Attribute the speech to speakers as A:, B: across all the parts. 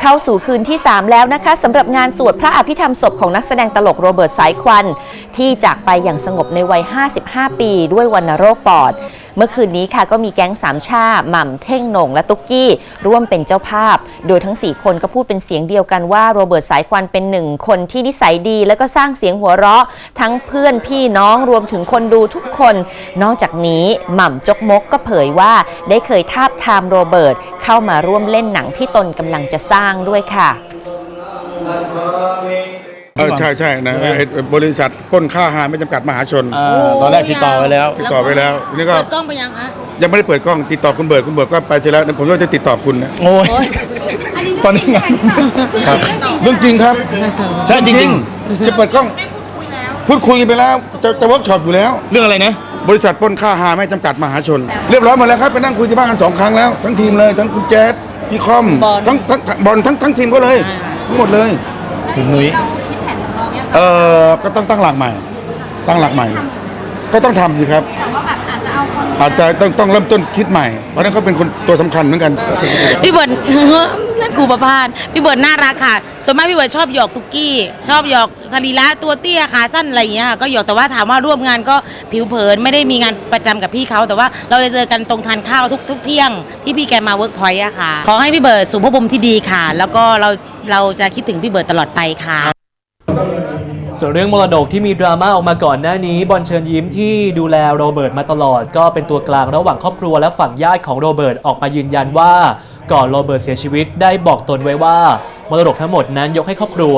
A: เข้าสู่คืนที่ 3 แล้วนะคะสำหรับงานสวดพระอภิธรรมศพของนักแสดงตลกโรเบิร์ตสายควัน ที่จากไปอย่างสงบในวัย 55 ปี ด้วยวัณโรคปอด เมื่อคืนนี้ค่ะก็มีแก๊งสามชาหม่ำเท่งหน่งและตุ๊กกี้ ร่วมเป็นเจ้าภาพ โดยทั้ง 4 คนก็พูดเป็นเสียงเดียวกันว่าโรเบิร์ตสายควันเป็นหนึ่งคนที่นิสัยดี แล้วก็สร้างเสียงหัวเราะ ทั้งเพื่อนพี่น้องรวมถึงคนดูทุกคน นอกจากนี้หม่ำจกมกก็เผยว่าได้เคยทาบทามโรเบิร์ตเข้ามาร่วมเล่นหนังที่ตนกำลังจะสร้างด้วยค่ะ
B: เออใช่ใช่นะไอ้บริษัทปล้นค่าอาหารไม่จำกัดมหาชน
C: อ่าตอนแรกติดต่อไว้แล้ว
B: ติดต่อไว้แล้วนี่ก็
D: เปิดกล้องไปยังคะ
B: ยังไม่ได้เปิดกล้องติดต่อคุณเบิร์ดคุณเบิร์ดก็ไปเสร็จแล้วผมก็จะติดต่อคุณนะ
C: โอ้ย ตอนนี้ไง
B: ครับ เรื่องจริงครับ
C: ใช่จริง
B: จะเปิดกล้องพูดคุยกันไปแล้ว จะจะเวิร์กช็อปอยู่แล้ว
C: ๆ เรื่องอะไรนะ
B: บริษัทปล้นค่าอาหารไม่จำกัดมหาชน เรียบร้อยหมดแล้วครับไปนั่งคุยที่บ้านกันสองครั้งแล้ว ทั้งทีมเลย ทั้งคุณแจ๊ดพี่คอม
D: บอล
B: ทั้งทั้งทั้งบอลทั้งทั้งทีมก็เลยทั้งหมดเลย
C: คุณนุ้ย
B: เออก็ต้องตั้งหลักใหม่ ตั้งหลักใหม่ ก็ต้องทำสิครับอาจจะต้องต้องเริ่มต้นคิดใหม่ เพราะฉะนั้นเขาเป็นคนตัวสำคัญเหมือนกัน
D: พี่เบิร์ด นั่นครูประพาสพี่เบิร์ดน่ารักค่ะ ส่วนมากพี่เบิร์ดชอบหยอกตุกกี้ ชอบหยอกสรีระตัวเตี้ยขาสั้นอะไรอย่างเงี้ยค่ะก็หยอกแต่ว่าถามว่าร่วมงานก็ผิวเผินไม่ได้มีงานประจำกับพี่เขาแต่ว่าเราจะเจอกันตรงทานข้าวทุกทุกเที่ยงที่พี่แกมาเวิร์กพอยต์อะค่ะ ขอให้พี่เบิร์ดสุขภาพภูมิที่ดีค่ะ แล้วก็เราเราจะคิดถึงพี่เบิร์ดตลอดไปค่ะ
E: ส่วนเรื่องมรดกที่มีดราม่าออกมาก่อนหน้านี้ บอลเชิญยิ้มที่ดูแลโรเบิร์ตมาตลอด ก็เป็นตัวกลางระหว่างครอบครัวและฝั่งญาติของโรเบิร์ตออกมายืนยันว่า ก่อนโรเบิร์ตเสียชีวิตได้บอกตนไว้ว่ามรดกทั้งหมดนั้นยกให้ครอบครัว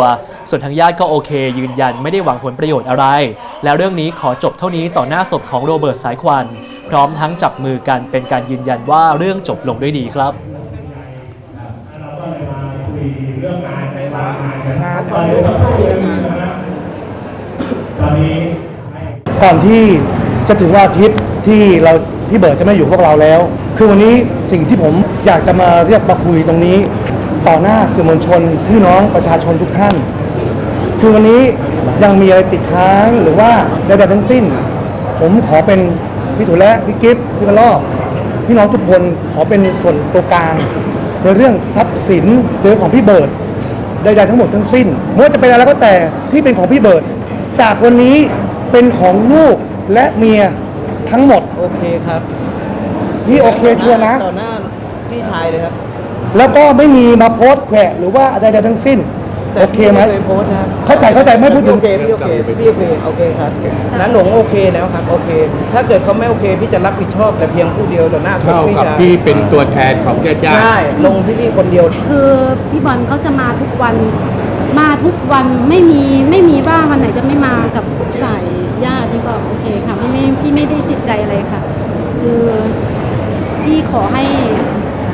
E: ส่วนทางญาติก็โอเค ยืนยันไม่ได้หวังผลประโยชน์อะไร แล้วเรื่องนี้ขอจบเท่านี้ต่อหน้าศพของโรเบิร์ตสายควัน พร้อมทั้งจับมือกันเป็นการยืนยันว่าเรื่องจบลงด้วยดีครับ
F: ก่ อนที่จะถึงวันอาทิตย์ที่เราพี่เบิร์ดจะไม่อยู่พวกเราแล้ว คือวันนี้สิ่งที่ผมอยากจะมาเรียกมาคุยตรงนี้ ต่อหน้าสื่อมวลชนพี่น้องประชาชนทุกท่าน คือวันนี้ยังมีอะไรติดค้างหรือว่าใดๆทั้งสิ้น ผมขอเป็นพี่ถุและพี่กิฟต์พี่กระลอกพี่น้องทุกคนขอเป็นส่วนตัวกลางในเรื่องทรัพย์สินหรือของพี่เบิร์ดใดๆทั้งหมดทั้งสิ้นไม่ว่าจะเป็นอะไรก็แต่ที่เป็นของพี่เบิร์ดจากวันนี้ เป็นของลูกและเมียทั้งหมด
G: โอเคครับ
F: พี่โอเคชัวร์นะ
G: ต่อหน้าพี่ชายเลยครับ
F: แล้วก็ไม่มีมาโพสต์แขวะหรือว่าใดๆทั้งสิ้น
G: แต่
F: โอเคไหม
G: พี่เคยโพสต์นะครับ
F: เข้าใจเข้าใจไม่พูดถึง
G: โอเคพี่โอเคพี่โอเคโอเคครับนั้นหลงโอเคแล้วครับโอเค ถ้าเกิดเขาไม่โอเคพี่จะรับผิดชอบแต่เพียงผู้เดียวต่อหน้า
H: เท่า
G: พี่
H: กับ
G: จะ
H: พี่เป็นตัวแทนของญาติญาติ
G: ใช่ลงที่พี่คนเดียว
I: คือพี่บอลเขาจะมาทุกวัน มาทุกวันไม่มีไม่มีว่าวันไหนจะไม่ อะไรค่ะ คือพี่ขอให้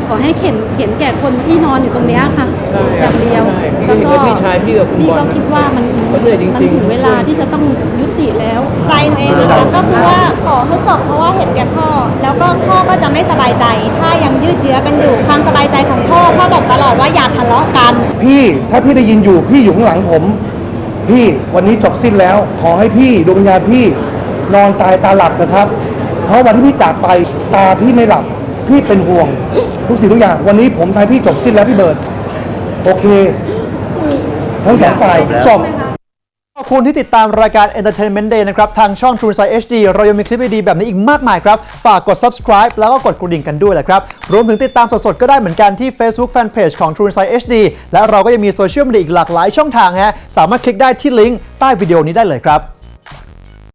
I: ขอให้เห็นเห็นแก่คนที่นอนอยู่ตรงเนี้ยค่ะ
G: ใช่
I: อย่างเดียว
G: ใช่
I: แล้วก็
G: พี่ชายพี่กับคุณ
I: พี่
G: บอล
I: ก็คิดว่ามัน
G: เขาเหนื่อยจริงๆ
I: มันถึงเวลาที่จะต้องยุติแล้ว
J: ใจหนูเองนะคะก็คือว่าขอให้จบเพราะว่าเห็นแก่พ่อ แล้วก็พ่อก็จะไม่สบายใจ ถ้ายังยืดเยื้อกันอยู่ความสบายใจของพ่อพ่อบอกตลอดว่าอย่าทะเลาะกัน
F: พี่ถ้าพี่ได้ยินอยู่พี่อยู่ข้างหลังผม พี่วันนี้จบสิ้นแล้ว ขอให้พี่ดวงวิญญาณพี่ นอนตายตาหลับนะครับ เพราะวันที่พี่จากไปตาพี่ไม่หลับ พี่เป็นห่วง ทุกสิ่งทุกอย่าง วันนี้ผมทายพี่จบสิ้นแล้วพี่เบิร์ดโอเคทั้งสองฝ่ายจบ
K: ขอบคุณที่ติดตามรายการ Entertainment Day นะครับ ทางช่อง True Insight HD เรายังมีคลิปดีๆแบบนี้อีกมากมายครับ ฝากกด subscribe แล้วก็กดกระดิ่งกันด้วยแหละครับ รวมถึงติดตามสดๆ ก็ได้เหมือนกันที่ Facebook Fanpage ของ True Insight HD และเราก็ยังมีโซเชียลมีเดียอีกหลากหลายช่องทางฮะสามารถคลิกได้ที่ลิงก์ใต้วิดีโอนี้ได้เลยครับ